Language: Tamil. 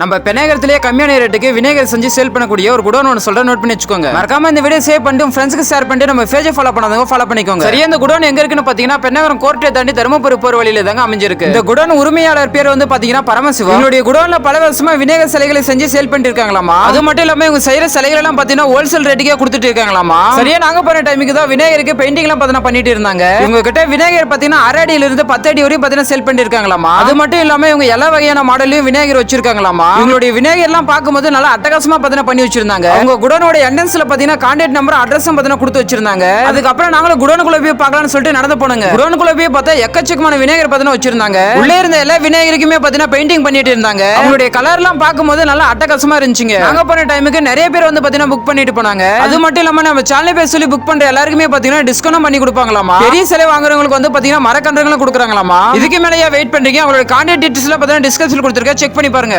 நம்ம பெனேகரத்திலேயே கம்மியான ரேட்டுக்கு வினேகர் செஞ்சு சேல் பண்ணக்கூடிய ஒரு குடோன் ஒன்று சொல்ற நோட் பண்ணி வச்சுக்கோங்க. மறக்காம இந்த வீடியோ சேவ் பண்ணிட்டு ஃப்ரெண்ட்ஸ்க்கு ஷேர் பண்ணிட்டு நம்ம பேஜை ஃபாலோ பண்ணாதவங்க ஃபாலோ பண்ணிக்கோங்க. சரி இந்த குடோன் எங்க இருக்குன்னு பாத்தீங்கன்னா பெண்ணகரம் கோர்ட்டை தாண்டி தருமபுரி போற வழியில தாங்க அமைஞ்சிருக்கு. இந்த குடோன் உரிமையாளர் பேர் வந்து பாத்தீங்கன்னா பரமசிவம். இவங்களுடைய குடோன்ல பல வருஷமா வினேகர் சிலைகளை செஞ்சு சேல் பண்ணிட்டு இருக்காங்களாமா? அது மட்டும் இல்லாம இவங்க செய்யற சிலைகள் எல்லாம் பாத்தீங்கன்னா ஹோல்சேல் ரேட்டுக்கே கொடுத்துட்டு இருக்காங்களாமா? சரியா நாங்க போன டைமுக்கு தான் விநாயகருக்கு பெயிண்டிங் எல்லாம் பாத்தீங்கன்னா பண்ணிட்டு இருந்தாங்க. இவங்க கிட்ட விநாயகர் பாத்தீங்கன்னா அரை அடியில இருந்து பத்து அடி வரையும் பாத்தீங்கன்னா சேல் பண்ணிட்டு இருக்காங்களாமா? அது மட்டும் இல்லாம இவங்க எல்லா வகையான மாடலையும் விநாயகர் வச்சிருக்காங்களாமா? இவங்களுடைய விநாயகர் எல்லாம் பார்க்கும்போது நல்லா அட்டகாசமா பாத்தீங்கன்னா பண்ணி வச்சிருந்தாங்க. அவங்க குடோனோட என்ட்ரன்ஸ்ல பாத்தீங்கன்னா கான்டாக்ட் நம்பர் அட்ரஸும் பாத்தீங்கன்னா கொடுத்து வச்சிருந்தாங்க. அதுக்கப்புறம் நாங்களும் குடோனுக்குள்ள போய் பார்க்கலாம்னு சொல்லிட்டு நடந்து போனோங்க. குடோனுக்குள்ள போய் பார்த்தா எக்கச்சக்கமான விநாயகர் பாத்தீங்கன்னா வச்சிருந்தாங்க. உள்ளே இருந்த எல்லா விநாயகருக்குமே பாத்தீங்கன்னா பெயிண்டிங் பண்ணிட்டு இருந்தாங்க. அவங்களுடைய கலர் எல்லாம் பார்க்கும்போது நல்லா அட்டகாசமா இருந்துச்சுங்க. நாங்க போன டைமுக்கு நிறைய பேர் வந்து பாத்தீங்கன்னா புக் பண்ணிட்டு போனாங்க. அது மட்டும் இல்லாம நம்ம சேனல் பேர் சொல்லி புக் பண்ற எல்லாருக்குமே பாத்தீங்கன்னா டிஸ்கவுண்ட் பண்ணி கொடுப்பாங்களாமா? பெரிய சிலை வாங்குறவங்களுக்கு வந்து பாத்தீங்கன்னா மரக்கன்றுகளும் கொடுக்குறாங்களாமா? இதுக்கு மேலேயே வெயிட் பண்றீங்க? அவங்களோட கான்டாக்ட் டீட்டெயில்ஸ் எல்லாம் பாத்தீங்கன்னா டிஸ்கஷன் கொடுத்துருக்கேன். செக் பண்ணி பாருங்க.